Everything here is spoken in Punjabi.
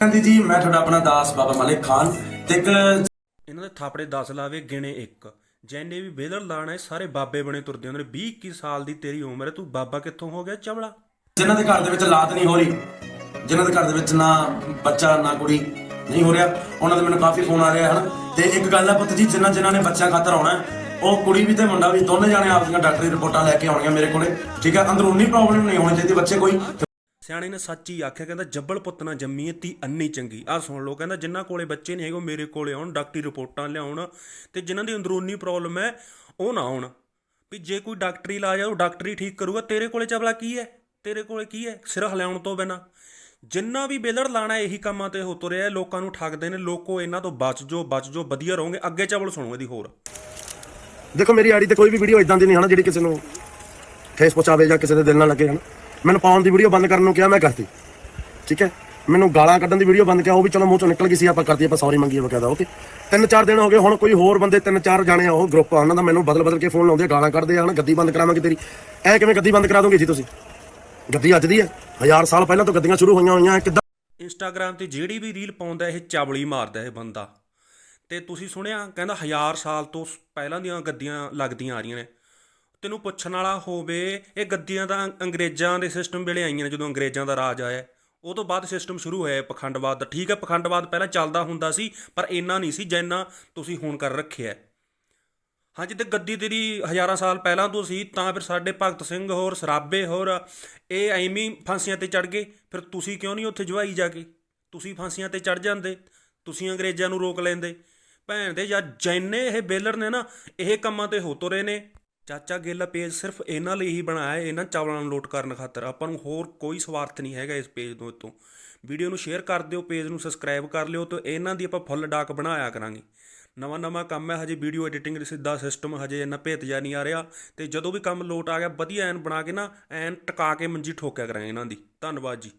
ਹਾਂਜੀ ਜੀ ਮੈਂ ਤੁਹਾਡਾ ਆਪਣਾ ਦਾਸ ਬਾਬਾ ਮਲਿਕ ਖਾਨ ਤੇ ਇੱਕ ਇਹਨਾਂ ਦੇ ਥਾਪੜੇ 10 ਲਾਵੇ ਗਿਣੇ ਇੱਕ। ਜੈਨੇ ਵੀ ਬੇਲਰ ਲਾਣਾ ਸਾਰੇ ਬਾਬੇ ਬਣੇ ਤੁਰਦੇ ਹੁੰਦੇ ਨੇ। 20 21 ਸਾਲ ਦੀ ਤੇਰੀ ਉਮਰ ਹੈ ਤੂੰ ਬਾਬਾ ਕਿੱਥੋਂ ਹੋ ਗਿਆ ਚਵਲਾ ਜਿਨ੍ਹਾਂ ਦੇ ਘਰ ਦੇ ਵਿੱਚ ਲਾਤ ਨਹੀਂ ਹੋ ਰਹੀ ਜਿਨ੍ਹਾਂ ਦੇ ਘਰ ਦੇ ਵਿੱਚ ਨਾ ਬੱਚਾ ਨਾ ਕੁੜੀ ਨਹੀਂ ਹੋ ਰਿਹਾ ਉਹਨਾਂ ਦੇ ਮੈਨੂੰ ਕਾਫੀ ਫੋਨ ਆ ਰਿਹਾ ਹਨ। ਤੇ ਇੱਕ ਗੱਲ ਹੈ ਪੁੱਤ ਜੀ ਜਿਨ੍ਹਾਂ ਜਿਨ੍ਹਾਂ ਨੇ ਬੱਚਿਆਂ ਖਾਤਰ ਆਉਣਾ ਉਹ ਕੁੜੀ ਵੀ ਤੇ ਮੁੰਡਾ ਵੀ ਦੋਨੇ ਜਾਣੇ ਆਪਦੀਆਂ ਡਾਕਟਰੀ ਰਿਪੋਰਟਾਂ ਲੈ ਕੇ ਆਉਣੀਆਂ ਮੇਰੇ ਕੋਲੇ। ਠੀਕ ਹੈ ਅੰਦਰੂਨੀ ਪ੍ਰੋਬਲਮ ਨਹੀਂ ਹੋਣੀ ਚਾਹੀਦੀ ਬੱਚੇ ਕੋਈ। ਸਿਆਣੇ ਨੇ ਸੱਚ ਹੀ ਆਖਿਆ, ਕਹਿੰਦਾ ਜੱਬਲ ਪੁੱਤ ਨਾ ਜੰਮੀ ਤੀ ਅੰਨੀ ਚੰਗੀ। ਆ ਸੁਣ ਲਓ, ਕਹਿੰਦਾ ਜਿਨ੍ਹਾਂ ਕੋਲੇ ਬੱਚੇ ਨਹੀਂ ਹੈਗੇ, ਉਹ ਮੇਰੇ ਕੋਲੇ ਆਉਣ, ਡਾਕਟਰੀ ਰਿਪੋਰਟਾਂ ਲਿਆਉਣ ਤੇ ਜਿਨ੍ਹਾਂ ਦੀ ਅੰਦਰੂਨੀ ਪ੍ਰੋਬਲਮ ਹੈ, ਉਹ ਨਾ ਆਉਣ। ਵੀ ਜੇ ਕੋਈ ਡਾਕਟਰੀ ਇਲਾਜ ਆ, ਉਹ ਡਾਕਟਰੀ ਠੀਕ ਕਰੂਗਾ, ਤੇਰੇ ਕੋਲੇ ਚਬਲਾ ਕੀ ਹੈ? ਤੇਰੇ ਕੋਲੇ ਕੀ ਹੈ? ਸਿਰ ਹਿਲਾਉਣ ਤੋਂ ਬਿਨਾ। ਜਿੰਨਾ ਵੀ ਬੇਲੜ ਲਾਣਾ ਇਹੀ ਕੰਮਾਂ ਤੇ ਹੋ ਤੁਰਿਆ ਲੋਕਾਂ ਨੂੰ ਠੱਗਦੇ ਨੇ, ਲੋਕੋ ਇਹਨਾਂ ਤੋਂ ਬਚ ਜੋ ਬਚ ਜੋ ਵਧੀਆ ਰਹੋਗੇ, ਅੱਗੇ ਚਬਲ ਸੁਣੋ ਇਹਦੀ ਹੋਰ। ਦੇਖੋ ਮੇਰੀ ਆੜੀ ਤੇ ਕੋਈ ਵੀ ਵੀਡੀਓ ਇਦਾਂ ਦੀ ਨਹੀਂ ਹਨਾ, ਜਿਹੜੀ ਕਿਸੇ ਨੂੰ ਠੇਸ ਪਹੁੰਚਾਵੇ ਜਾਂ ਕਿਸੇ ਦੇ ਦਿਲ ਨਾਲ ਲੱਗੇ ਹਨਾ। ਮੈਨੂੰ ਪਾਉਣ ਦੀ ਵੀਡੀਓ ਬੰਦ ਕਰਨ ਨੂੰ ਕਿਹਾ ਮੈਂ ਕਰਤੀ। ਠੀਕ ਹੈ? ਮੈਨੂੰ ਗਾਲਾਂ ਕੱਢਣ ਦੀ ਵੀਡੀਓ ਬੰਦ ਕਿਹਾ ਉਹ ਵੀ ਚਲੋ ਮੂੰਹ ਚੋਂ ਨਿਕਲ ਗਈ ਸੀ ਆਪਾਂ ਕਰਤੀ ਆਪਾਂ ਸੌਰੀ ਮੰਗੀ ਬਕਾਇਦਾ ਓਕੇ। ਤਿੰਨ ਚਾਰ ਦਿਨ ਹੋ ਗਏ ਹੁਣ ਕੋਈ ਹੋਰ ਬੰਦੇ ਤਿੰਨ ਚਾਰ ਜਾਣੇ ਆ ਉਹ ਗਰੁੱਪ ਆ ਉਹਨਾਂ ਦਾ ਮੈਨੂੰ ਬਦਲ ਬਦਲ ਕੇ ਫੋਨ ਲਾਉਂਦੇ ਆ, ਗਾਲਾਂ ਕੱਢਦੇ ਆ ਹਨਾ ਗੱਦੀ ਬੰਦ ਕਰਾਵਾਂਗੇ ਤੇਰੀ। ਐ ਕਿਵੇਂ ਗੱਦੀ ਬੰਦ ਕਰਾ ਦੋਗੇ ਜੀ ਤੁਸੀਂ? ਗੱਦੀ ਅੱਜ ਦੀ ਹੈ? ਹਜ਼ਾਰ ਸਾਲ ਪਹਿਲਾਂ ਤੋਂ ਗੱਦੀਆਂ ਸ਼ੁਰੂ ਹੋਈਆਂ ਹੋਈਆਂ ਕਿੱਦਾਂ? ਇੰਸਟਾਗ੍ਰam ਤੇ ਜਿਹੜੀ ਵੀ ਰੀਲ ਪਾਉਂਦਾ ਇਹ ਚਾਵਲੀ ਮਾਰਦਾ ਇਹ ਬੰਦਾ। ਤੇ ਤੁਸੀਂ ਸੁਣਿਆ ਕਹਿੰਦਾ ਹਜ਼ਾਰ ਸਾਲ ਤੋਂ ਪਹਿਲਾਂ ਦੀਆਂ ਗੱਦੀਆਂ ਲੱਗਦੀਆਂ ਆ ਰਹੀਆਂ ਨੇ। ਤੈਨੂੰ ਪੁੱਛਣ ਵਾਲਾ ਹੋਵੇ, ਇਹ ਗੱਦੀਆਂ ਤਾਂ ਅੰ- ਅੰਗਰੇਜ਼ਾਂ ਦੇ ਸਿਸਟਮ ਵੇਲੇ ਆਈਆਂ ਨੇ ਜਦੋਂ ਅੰਗਰੇਜ਼ਾਂ ਦਾ ਰਾਜ ਆਇਆ। ਉਹ ਤੋਂ ਬਾਅਦ ਸਿਸਟਮ ਸ਼ੁਰੂ ਹੋਇਆ ਪਖੰਡਵਾਦ ਦਾ। ਠੀਕ ਹੈ, ਪਖੰਡਵਾਦ ਪਹਿਲਾਂ ਚੱਲਦਾ ਹੁੰਦਾ ਸੀ, ਪਰ ਇੰਨਾ ਨਹੀਂ ਸੀ ਜਿੰਨਾ ਤੁਸੀਂ ਹੁਣ ਕਰ ਰੱਖਿਆ ਹੈ। ਹਾਂਜੀ ਤੇ ਗੱਦੀ ਤੇਰੀ ਹਜ਼ਾਰਾਂ ਸਾਲ ਪਹਿਲਾਂ ਤੋਂ ਸੀ, ਤਾਂ ਫਿਰ ਸਾਡੇ ਭਗਤ ਸਿੰਘ ਹੋਰ, ਸਰਾਬੇ ਹੋਰ, ਇਹ ਐਵੇਂ ਫਾਂਸੀਆਂ ਤੇ ਚੜ ਗਏ। ਫਿਰ ਤੁਸੀਂ ਕਿਉਂ ਨਹੀਂ ਉੱਥੇ ਜਵਾਈ ਜਾ ਕੇ? ਤੁਸੀਂ ਫਾਂਸੀਆਂ ਤੇ ਚੜ ਜਾਂਦੇ, ਤੁਸੀਂ ਅੰਗਰੇਜ਼ਾਂ ਨੂੰ ਰੋਕ ਲੈਂਦੇ। ਭੈਣ ਦੇ ਜਾਂ ਜੈਨੇ ਇਹ ਬੇਲਰ ਨੇ ਨਾ, ਇਹ ਕੰਮਾਂ ਤੇ ਹੋ ਤੁਰੇ ਨੇ। ਚਾਚਾ ਗੇਲਾ ਪੇਜ ਸਿਰਫ ਇਹਨਾਂ ਲਈ ਹੀ ਬਣਾਇਆ ਹੈ, ਇਹਨਾਂ ਚਾਵਲਾਂ ਨੂੰ ਲੋਟ ਕਰਨ ਖਾਤਰ। ਆਪਾਂ ਨੂੰ ਹੋਰ ਕੋਈ ਸਵਾਰਥ ਨਹੀਂ ਹੈਗਾ ਇਸ ਪੇਜ ਤੋਂ ਤੋਂ ਵੀਡੀਓ ਨੂੰ ਸ਼ੇਅਰ ਕਰ ਦਿਓ ਪੇਜ ਨੂੰ ਸਬਸਕ੍ਰਾਈਬ ਕਰ ਲਿਓ ਤੇ ਇਹਨਾਂ ਦੀ ਆਪਾਂ ਫੁੱਲ ਡਾਕ ਬਣਾਇਆ ਕਰਾਂਗੇ। ਨਵਾਂ ਨਵਾਂ ਕੰਮ ਹੈ, ਹਜੇ ਵੀਡੀਓ ਐਡੀਟਿੰਗ ਦਾ ਸਿੱਧਾ ਸਿਸਟਮ ਹਜੇ ਇੰਨਾ ਭੇਤ ਜਾ ਨਹੀਂ ਆ ਰਿਹਾ ਤੇ ਜਦੋਂ ਵੀ ਕੰਮ ਲੋਟ ਆ ਗਿਆ, ਵਧੀਆ ਐਨ ਬਣਾ ਕੇ ਨਾ ਐਨ ਟਿਕਾ ਕੇ ਮੰਜੀ ਠੋਕਿਆ ਕਰਾਂਗੇ ਇਹਨਾਂ ਦੀ। ਧੰਨਵਾਦ ਜੀ।